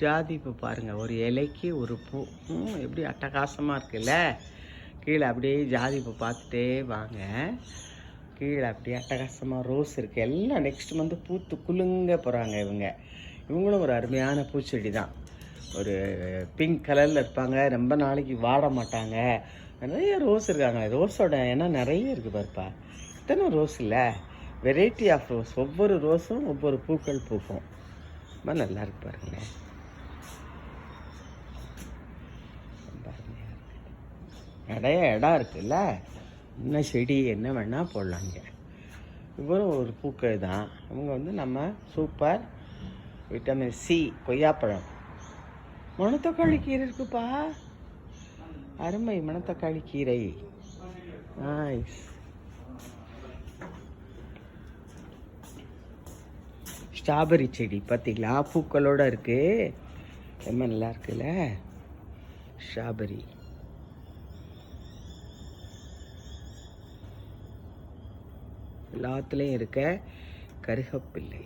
ஜாதி பாருங்கள் ஒரு இலைக்கு ஒரு பூ ம், எப்படி அட்டகாசமாக இருக்குல்ல? கீழே அப்படியே ஜாதி பார்த்துட்டே வாங்க. கீழே அப்படியே அட்டகாசமாக ரோஸ் இருக்குது எல்லாம் நெக்ஸ்ட் மந்த்து பூத்து குலுங்க போகிறாங்க இவங்க. இவங்களும் ஒரு அருமையான பூச்செடி தான் ஒரு பிங்க் கலரில் இருப்பாங்க ரொம்ப நாளைக்கு வாட மாட்டாங்க. நிறைய ரோஸ் இருக்காங்க. ரோஸோட எண்ணம் நிறைய இருக்குது பாருப்பா. இத்தனை ரோஸ் இல்லை. வெரைட்டி ஆஃப் ரோஸ் ஒவ்வொரு ரோஸும் ஒவ்வொரு பூக்கள் பூக்கும். ரொம்ப நல்லா இருக்கு பாருங்களேன் ரொம்ப அருமையா இருக்கு. நிறைய இடம் இருக்குல்ல? என்ன செடி என்ன வேணால் போடலாங்க இவரும் ஒரு பூக்கள் தான். இவங்க வந்து நம்ம சூப்பர் விட்டமின் சி கொய்யாப்பழம். மணத்தக்காளி கீரை இருக்குப்பா. அருமை மணத்தக்காளி கீரை. நைஸ் ஸ்ட்ராபெரி செடி பார்த்தீங்களா பூக்களோடு இருக்குது ரொம்ப நல்லா இருக்குல்ல? ஸ்ட்ராபெரி எல்லாத்துலேயும் இருக்க கருகப்பிள்ளை.